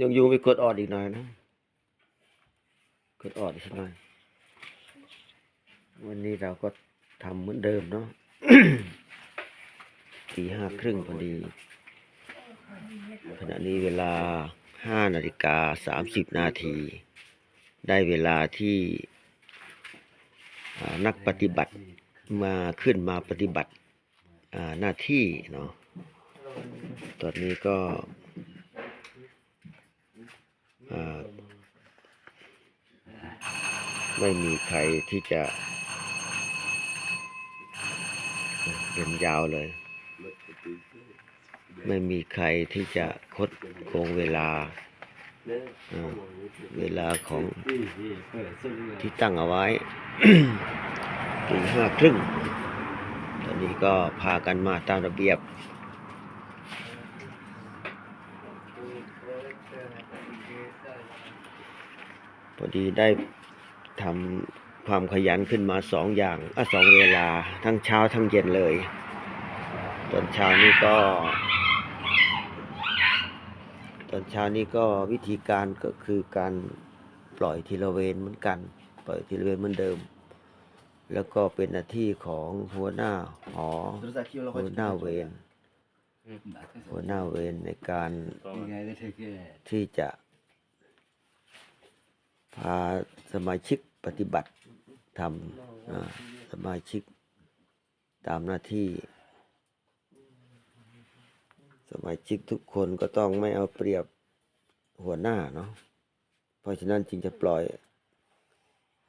ยังยูไปกดออดอีกหน่อยนะ กดออดอีกสักหน่อย วันนี้เราก็ทำเหมือนเดิมเนาะตีห้าครึ่งพอดี ขณะนี้เวลาห้านาฬิกาสามสิบนาที ได้เวลาที่นักปฏิบัติมาขึ้นมาปฏิบัติหน้าที่เนาะ ตอนนี้ก็อ่า ไม่มีใครที่จะเดินยาวเลย ไม่มีใครที่จะคดโกงเวลาอ่าเวลาของที่ตั้งเอาไว้ตีห้าครึ่ง ตอนนี้ก็พากันมาตามระเบียบพอดีได้ ทำความขยันขึ้นมาสองอย่างอะสองเวลาทั้งเช้าทั้งเย็นเลยตอนเช้านี่ก็ ตอนเช้านี้ก็วิธีการก็คือการปล่อยทีละเวนเหมือนกัน ปล่อยทีละเวนเหมือนเดิม แล้วก็เป็นหน้าที่ของหัวหน้าหอ Terus aqui eu หัวหน้าเวรหัวหน้าเวรในการที่จะ พาสมาชิกปฏิบัติทำสมาชิกตามหน้าที่ สมาชิกทุกคนก็ต้องไม่เอาเปรียบหัวหน้าเนาะเพราะฉะนั้นจึงจะปล่อย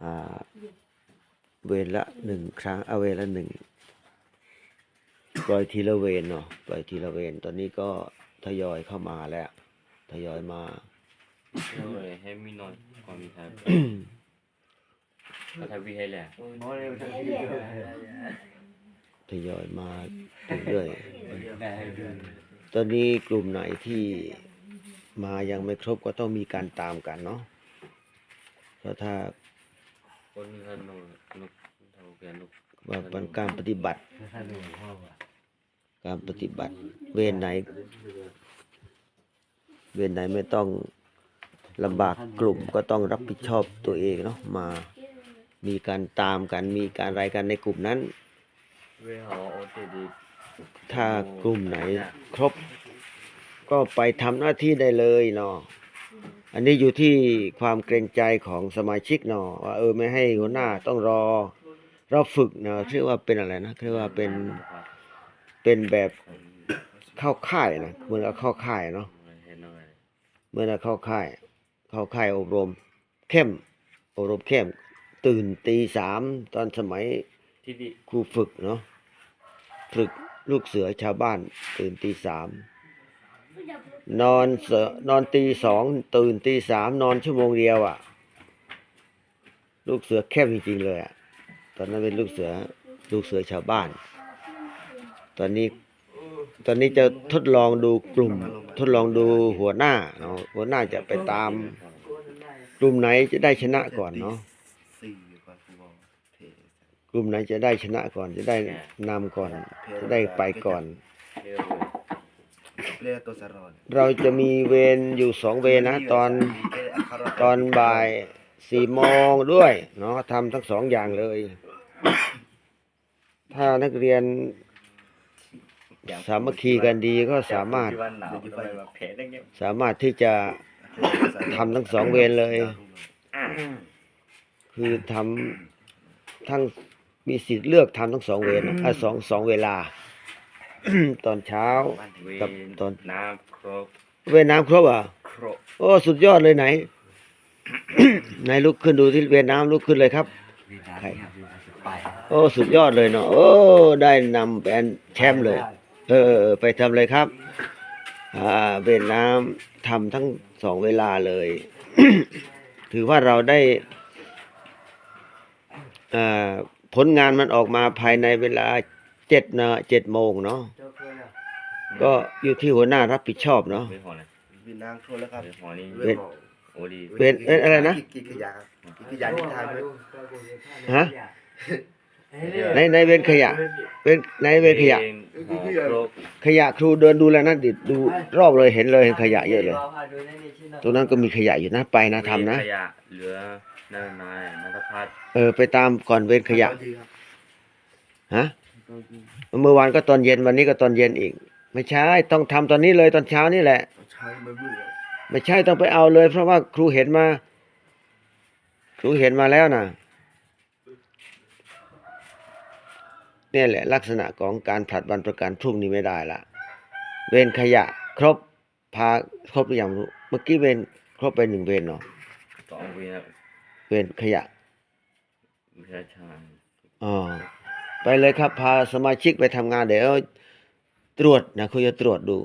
อเวรละหนึ่งครั้งเอาเวรละหนึ่งปล่อยทีละเวรเนาะปล่อยทีละเวรตอนนี้ก็ทยอยเข้ามาแล้ว ทยอยมา rồi hay mi nói còn mi thấy có thấy vi hay là ทยอยมาเรื่อยๆตอนนี้กลุ่มไหนที่มายังไม่ครบก็ต้องมีการตามกันเนาะ เพราะถ้า con hơn nó nó đầu kia nó ว่าเป็นการปฏิบัติ การปฏิบัติ เวรไหน เวรไหนไม่ต้อง ลำบากกลุ่มก็ต้องรับผิดชอบตัวเองเนาะมามีการตามกันมีการรายการในกลุ่มนั้น ถ้ากลุ่มไหนครบ ก็ไปทำหน้าที่ได้เลยเนาะอันนี้อยู่ที่ความเกรงใจของสมาชิกเนาะว่าเออไม่ให้หัวหน้าต้องรอ เราฝึกเนาะเรียกว่าเป็นอะไรนะเรียกว่าเป็นเป็นแบบเข้าค่ายนะเหมือนกับเข้าค่ายเนาะเหมื่อนกับเข้าค่าย เข้าค่ายอบรมเข้มอบรมเข้ม ตื่นตีสามตอนสมัย thì đi ครูฝึกเนาะฝึกลูกเสือชาวบ้าน ตื่นตีสามนอนเสือนอนตีสองตื่นตีสามนอนชั่วโมงเดียวอะ่ะ ลูกเสือเข้มจริงๆเลยอะ่ะตอนนั้นเป็นลูกเสือลูกเสือชาวบ้าน ตอนนี้ ตอนนี้จะทดลองดูกลุ่ม ทดลองดูหัวหน้าเนาะหัวหน้าจะไปตาม กลุ่มไหนจะได้ชนะก่อนเนาะกลุ่มไหนจะได้ชนะก่อน จะได้นำก่อน จะได้ไปก่อน เราจะมีเวรอยู่สองเวรนะ ตอนตอนบ่ายสี่โมงด้วยเนาะทำทั้งสองอย่างเลย ถ้านักเรียน สามัคคีกันดีก็สามารถ Thì ban nào nó phải mà phê đấy nhé สามารถที่จะทำทั้งสองเวรเลยคือทำทั้งมีสิทธิ์เลือกทำทั้งสองเวรนะอะสองสองเวลา ตอนเช้ากับ Vì ตอน Nam crop เวรน้ำครบอะ crop โอ้สุดยอดเลยไหน ไหนลุกขึ้นดูที่เวียดนามลุกขึ้นเลยครับ ใคร โอ้สุดยอดเลยเนาะโอ้ได้นำเป็นแชมป์เลย เออเออเออ ไปทำเลยครับ อ่าเวียดนามทำทั้งสองเวลาเลย ถือว่าเราได้อ่าผลงานมันออกมาภายในเวลาเจ็ดนะเจ็ดโมงเนาะก็อยู่ที่หัวหน้ารับผิดชอบเนาะ với họ này Việt Nam thôi là ครับ với họ đi Bên- Ủa đi เป็นเอ๊ะอะไรนะกิจขยะครับกิจขยะที่ทายเว้ยฮะ ในในเวรขยะเวรในเวรขยะเองหอครบขยะครูเดินดูแลนั่นดิดูรอบเลยเห็นเลยเห็นขยะเยอะเลย ตรงนั้นก็มีขยะอยู่นะไปนะทำนะขยะเหลือนันนายนัทพัฒน์เออไปตามก่อนเวรขยะสวัสดีครับฮะเมื่อวานก็ตอนเย็นวันนี้ก็ตอนเย็นอีก ไม่ใช่ต้องทำตอนนี้เลยตอนเช้านี่แหละใช้ไม่เบื่อไม่ใช่ต้องไปเอาเลย เพราะว่าครูเห็นมา ครูเห็นมาแล้วนะ นี่ยแหละลักษณะของการผลัดวันประกันพรุ่งนี้ไม่ได้ละ เวรขยะครบพาครบหรือยังไม่รู้ เมื่อกี้เวรครบไปหนึ่งเวรเนาะสองเวียนเวรขยะวิชาชาญอ๋อไปเลยครับ พาสมาชิกไปทำงานเดี๋ยวตรวจนะครูจะตรวจดู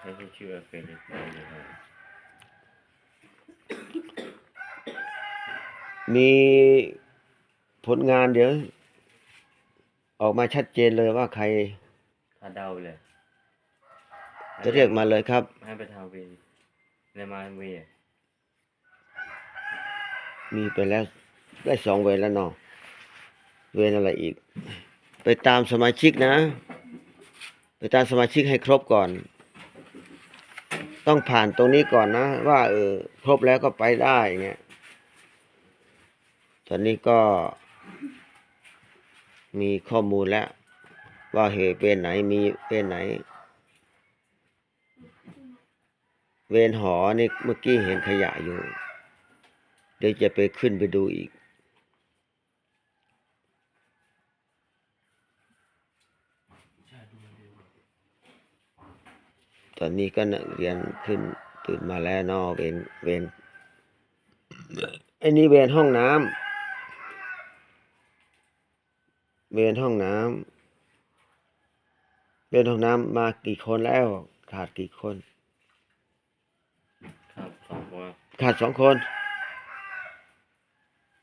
ให้เขาเชื่อเป็นไปนะครับ มีผลงานเดี๋ยว ออกมาชัดเจนเลยว่าใครถ้าเดาเลยจะเรียกมาเลยครับ ให้ไปทำเวียนในมาเวียนมีไปแล้วได้สองเวรแล้วเนาะเวรอะไรอีก ไปตามสมาชิกนะ ไปตามสมาชิกให้ครบก่อน ต้องผ่านตรงนี้ก่อนนะ ว่าเออครบแล้วก็ไปได้เงี้ย ตอนนี้ก็มีข้อมูลแล้ว ว่าเหตุเป็นไหนมีเป็นไหน เวรหอนี่เมื่อกี้เห็นขยะอยู่ เดี๋ยวจะไปขึ้นไปดูอีกตอนนี้ก็นักเรียนขึ้นตื่นมาแล้วนอเวนเวนไอ้นี่เวนห้องน้ำ เวนห้องน้ำเวนห้องน้ำมากี่คนแล้วขาดกี่คนครับสองคนขาดสองคน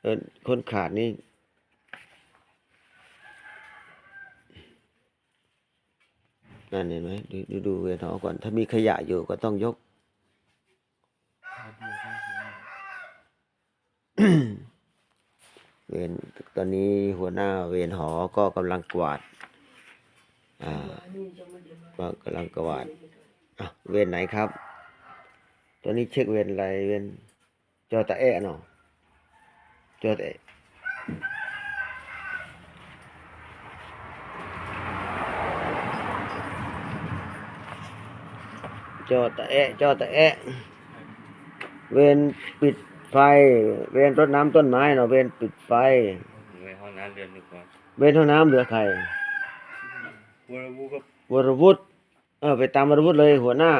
เออคนขาดนี่นั่นเห็นไหมดูดูดูเวรหอก่อน ถ้ามีขยะอยู่ก็ต้องยก เวรตอนนี้หัวหน้าเวรหอก็กำลังกวาดอ่าก็กำลังกวาดอะเวรไหนครับ ตอนนี้เช็คเวรอะไรเวรจอตะแอะเนาะจอตะแอะจอตะแอะจอตะแอะเวรปิด ไฟ เวรรดน้ำต้นไม้เนาะเวรปิดไฟในห้องน้ำเรียนดีกว่าเวรห้องน้ำเหลือใครวรวุฒิครับวรวุฒิเออ ไปตามวรวุฒิเลยหัวหน้า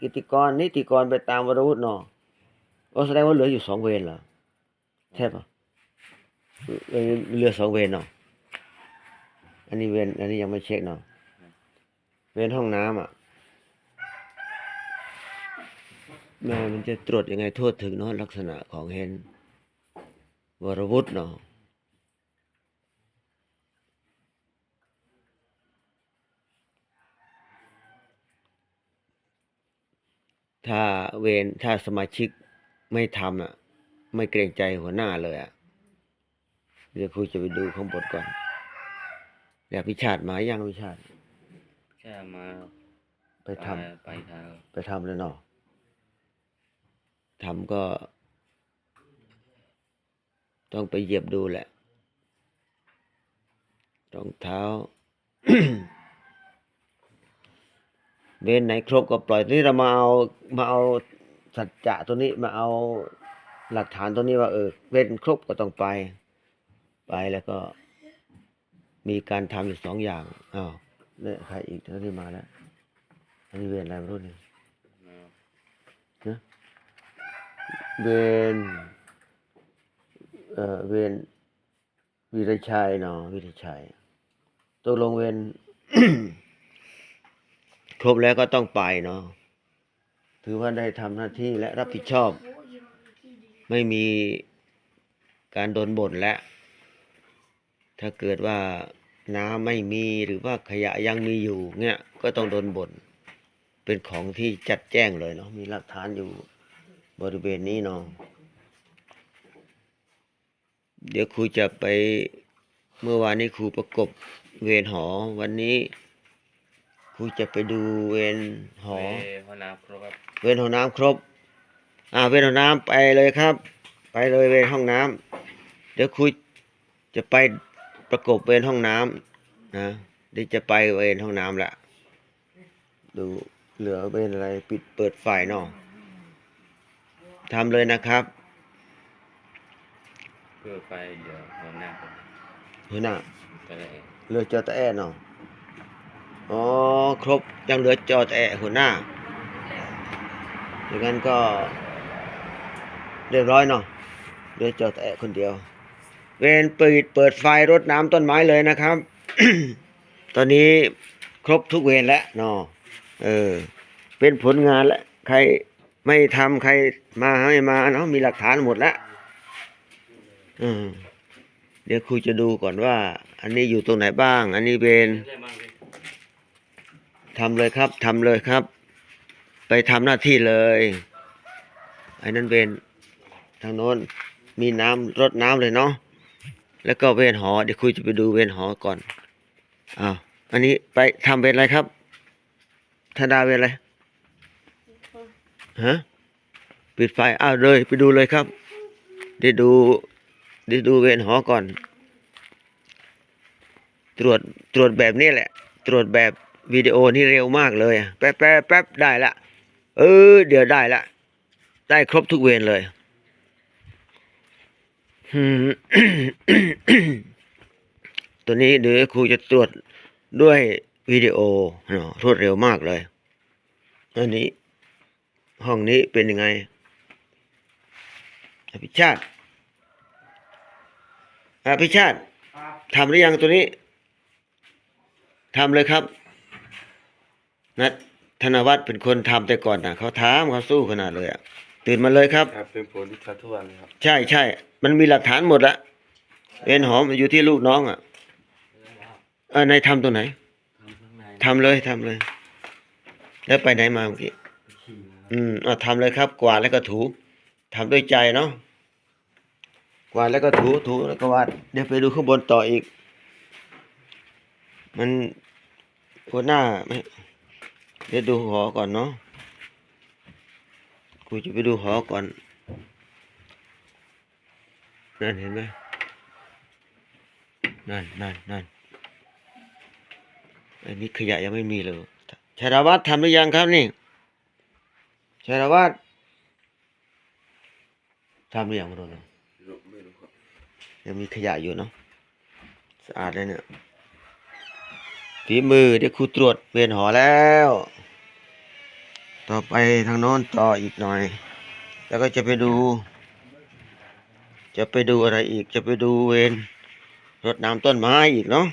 กิติกรนิติกรไปตามวรวุฒิเนาะโอ้แสดงว่าเหลืออยู่สองเวรเหรอใช่ปะเออเหลือสองเวรเนาะอันนี้เวรอันนี้ยังไม่เช็คเนาะเวรห้องน้ำอะ แม่มันจะตรวจยังไงโทษถึงเนาะลักษณะของเห็นวรวุฒิเนาะถ้าเวรถ้าสมาชิกไม่ทำอะ ไม่เกรงใจหัวหน้าเลยอะ เดี๋ยวครูจะไปดูข้างบนก่อนเดี๋ยวพิชาติมายังพิชาติแค่มาไปทำไปทางไปทำเลยเนาะ ทำก็ ต้องไปเหยียบดูแหละ รองเท้า เว้นไหนครบก็ปล่อยนี่เรามาเอามาเอาสัจจะตัวนี้มาเอาหลักฐานตัวนี้ว่าเออเว้นครบก็ต้องไป ไปแล้วก็ มีการทำอยู่สองอย่างอ้าวเนี่ยใครอีกเท่าที่มาแล้วอันนี้เวรอะไรไม่รู้เนี่ยมา เวรเอ่อเวรวีรชัยเนาะวีรชัยตกลงเวรครบแล้วก็ต้องไปเนาะถือว่าได้ทำหน้าที่และรับผิดชอบ ไม่มีการโดนบ่นแล้วถ้าเกิดว่าน้ำไม่มีหรือว่าขยะยังมีอยู่เนี่ยก็ต้องโดนบ่นเป็นของที่จัดแจ้งเลยเนาะมีหลักฐานอยู่ บริเวณนี้เนาะเดี๋ยวครูจะไปเมื่อวานนี้ครูประกบเวรหอ วันนี้ครูจะไปดูเวรหอ เวหัวหน้าครบครับเวรห้องน้ำครบ อ่าเวรห้องน้ำไปเลยครับ ไปเลยเวรห้องน้ำเดี๋ยวครูจะไปประกบเวรห้องน้ำนะเดี๋ยวจะไปเวรห้องน้ำละดูเหลือเวรอะไรปิดเปิดไฟเนาะ ทำเลยนะครับ เพื่อไปเดี๋ยวหัวหน้าครับหัวหน้าก็เลยเหลือจอตะแอะเนาะอ๋อ ครบยังเหลือจอตะแอะหัวหน้าอย่างนั้นก็เรียบร้อยเนาะเหลือจอตะแอะคนเดียว เวนปิดเปิดไฟรดน้ำต้นไม้เลยนะครับ ตอนนี้ครบทุกเวรแล้วเนาะเออ เป็นผลงานแล้วใคร ไม่ทำใครมาไม่มาเนาะมีหลักฐานหมดแล้วเดี๋ยวครูจะดูก่อนว่า อันนี้อยู่ตรงไหนบ้าง อันนี้เป็นทำเลยครับทำเลยครับ ไปทำหน้าที่เลยไอ้นั้นเป็นทางโน้นมีน้ำรดน้ำเลยเนาะแล้วก็เวนหอ เดี๋ยวครูจะไปดูเวนหอก่อนอ้าวอันนี้ไปทำเป็นอะไรครับธนาเป็นอะไร ฮะปิดไฟอ้าวเลยไปดูเลยครับเดี๋ยวดูเดี๋ยวดูเวนหอก่อน ตรวจตรวจแบบนี้แหละ ตรวจแบบวิดีโอนี่เร็วมากเลยแป๊บแป๊บแป๊บได้ละเออ เดี๋ยวได้ละ ได้ครบทุกเวรเลยตัวนี้เดี๋ยวครูจะตรวจด้วยวิดีโอเนาะรวดเร็วมากเลยอันนี้ ห้องนี้เป็นยังไงอภิชาติอภิชาติทำหรือยังตัวนี้ทำเลยครับนัดธนวัฒน์เป็นคนทำแต่ก่อนนะเขาถามเขาสู้ขนาดเลยอะตื่นมาเลยครับครับเป็นผลที่ชัดทุกวันเลยครับ ใช่ใช่มันมีหลักฐานหมดละเอ็นหอมอยู่ที่ลูกน้องอะเออในทำตัวไหนทำข้างในทำเลยทำเลย แล้วไปไหนมาเมื่อกี้ขี่มา อืมเอาทำเลยครับ กวาดแล้วก็ถูทำด้วยใจเนาะกวาดแล้วก็ถูถูแล้วก็วาดเดี๋ยวไปดูข้างบนต่ออีก มันหัวหน้าไม่เดี๋ยวดูหอก่อนเนาะกูจะไปดูหอก่อนนั่นเห็นไหมนั่นนั่นนั่นอันนี้ขยะยังไม่มีเลยชาดาวัฒน์ทำหรือยังครับนี่ ชาละวัฒน์ทำอยังมาโดนไม่รู้ครับยังมีขยะอยู่เนาะสะอาดเลยเนี่ยฝีมือเดี๋ยวครูตรวจเวรหอแล้ว ต่อไปทางโน้นต่ออีกหน่อย แล้วก็จะไปดู จะไปดูอะไรอีกจะไปดูเวรรดน้ำต้นไม้อีกเนาะ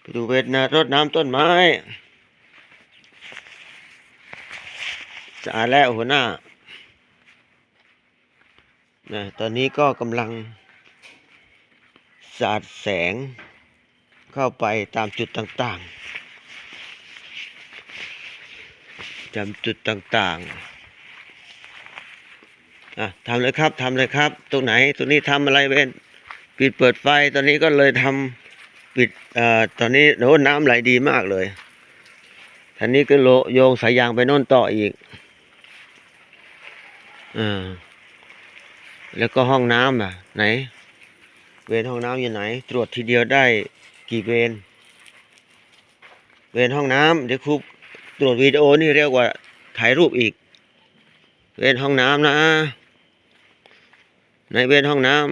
ไปดูเวรนะรดน้ำต้นไม้ สะอาดแล้วหัวหน้านะตอนนี้ก็กำลัง สาดแสงเข้าไปตามจุดต่างๆจำจุดต่างๆอะทำเลยครับทำเลยครับ ตรงไหนตรงนี้ทำอะไรเว้นปิดเปิดไฟตอนนี้ก็เลยทำปิดอ่อตอนนี้โน้นน้ำไหลดีมากเลยทีนี้ก็โลโยงสายยางไปโน่นต่ออีก อ่าแล้วก็ห้องน้ำอะ ไหน เวรห้องน้ำอยู่ไหน ตรวจทีเดียวได้กี่เวรเวรห้องน้ำเดี๋ยวครูตรวจวิดีโอนี่เรียกว่าถ่ายรูปอีก เวรห้องน้ำนะ ในเวรห้องน้ำ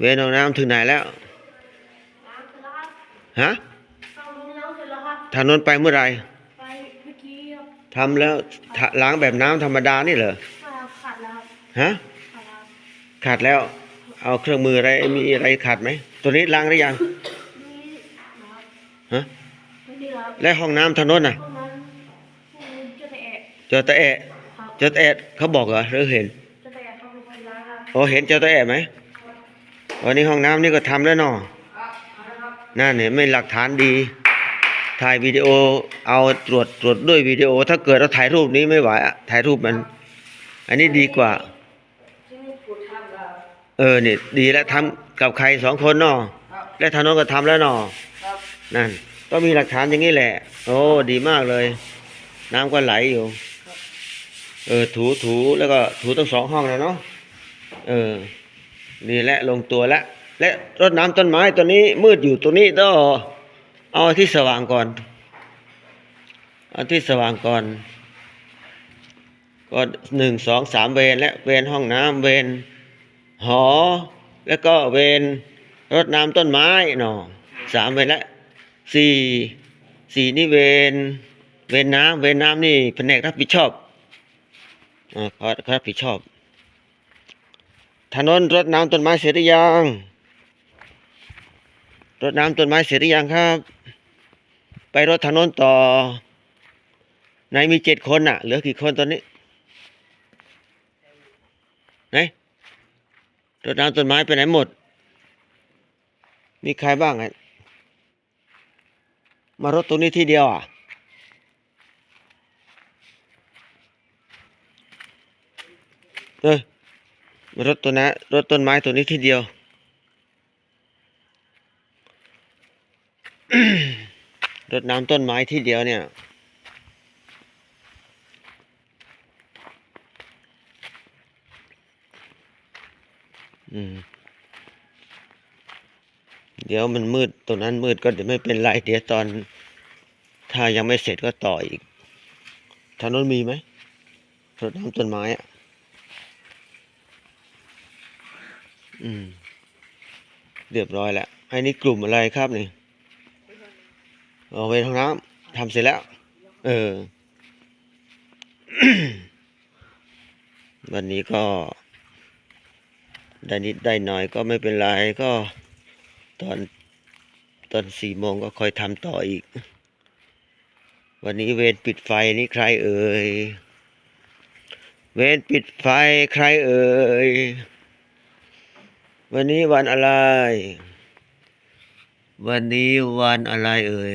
เวรห้องน้ำถึงไหนแล้วฮะำเสร็จแล้วครับทางโน้นไปเมื่อไหรไปเมื่อกี้ครับทำแล้วทะล้างแบบน้ำธรรมดานี่เหรอมาขัดแล้วครับฮะขัดแล้วขาดแล้ว เอาเครื่องมืออะไรมีอะไรขาดไหมตัวนี้ล้างหรือยังนี่นะครับฮะไม่ดีครับและห้องน้ำทางโน้นน่ะพวกนั้นพวกนี้จะแตะเจอตะแอะครับเจอตะแอะเขาบอกเหรอหรือเห็นจะแตะเข้าไปในร้านครับโอ้เห็นเจอตะแอะไหมวันนี้ห้องน้ำนี่ก็ทำแล้วเนาะครับเอาละครับนั่นเห็นไม่หลักฐานดี ถ่ายวิดีโอเอาตรวจตรวจด้วยวิดีโอ ถ้าเกิดเราถ่ายรูปนี้ไม่ไหวอะถ่ายรูปมัน อันนี้ดีกว่าที่นี่ปูทำแล้วเออเนี่ยดีแล้วทำกับใครสองคนเนาะครับและทางโน้นก็ทำแล้วเนาะครับนั่นต้องมีหลักฐานอย่างนี้แหละ โอ้ดีมากเลย น้ำก็ไหลอยู่ เออถูถูแล้วก็ถูทั้งสองห้องเลยเนาะเออนี่แหละลงตัวแล้วและรดน้ำต้นไม้ตัวนี้มืดอยู่ตัวนี้ต้อง เอาที่สว่างก่อน เอาที่สว่างก่อน ก็หนึ่งสองสามเวรและเวรห้องน้ำเวรหอ แล้วก็เวรรดน้ำต้นไม้เนาะสามเวรและสี่สี่นี่เวรเวรน้ำเวรน้ำนี่แผนกรับผิดชอบอ่าเขาเขารับผิดชอบถนนรดน้ำต้นไม้เสร็จหรือยัง รดน้ำต้นไม้เสร็จหรือยังครับ ไปรถถนนต่อไหนมีเจ็ดคนอะ เหลือกี่คนตอนนี้ไหนรดน้ำต้นไม้ไปไหนหมด มีใครบ้างอะมารถตรงนี้ที่เดียวอะเออมารถตัวนะรถต้นไม้ตัวนี้ที่เดียว รดน้ำต้นไม้ที่เดียวเนี่ย เดี๋ยวมันมืดตรงนั้นมืดก็เดี๋ยวไม่เป็นไร เดี๋ยวตอน ถ้ายังไม่เสร็จก็ต่ออีกถนนมีไหมรดน้ำต้นไม้อะอืม เรียบร้อยแล้วไอ้นี่กลุ่มอะไรครับนี่ เอาไปห้องน้ำทำเสร็จแล้ว เออ วันนี้ก็ ได้นิดได้หน่อยก็ไม่เป็นไรก็ตอนตอนสี่โมงก็คอยทำต่ออีก วันนี้เวรปิดไฟนี่ใครเอ่ย เวรปิดไฟใครเอ่ย วันนี้วันอะไร วันนี้วันอะไรเอ่ย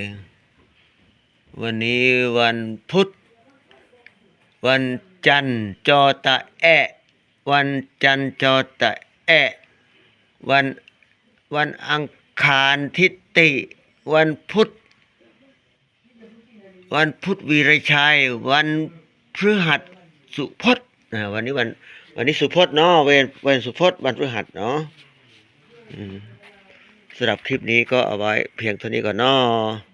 วันนี้วันพุธ วันจันทร์จอตะแอะวันจันทร์จอตะแอะวันวันอังคารทิติ วันพุธ วันพุธวีรชัย วันพฤหัสสุพจน์วันนี้วันวันนี้สุพจน์เนาะเวนเวนสุพจน์วันพฤหัสเนาะสำหรับคลิปนี้ก็เอาไว้เพียงเท่านี้ก่อนเนาะ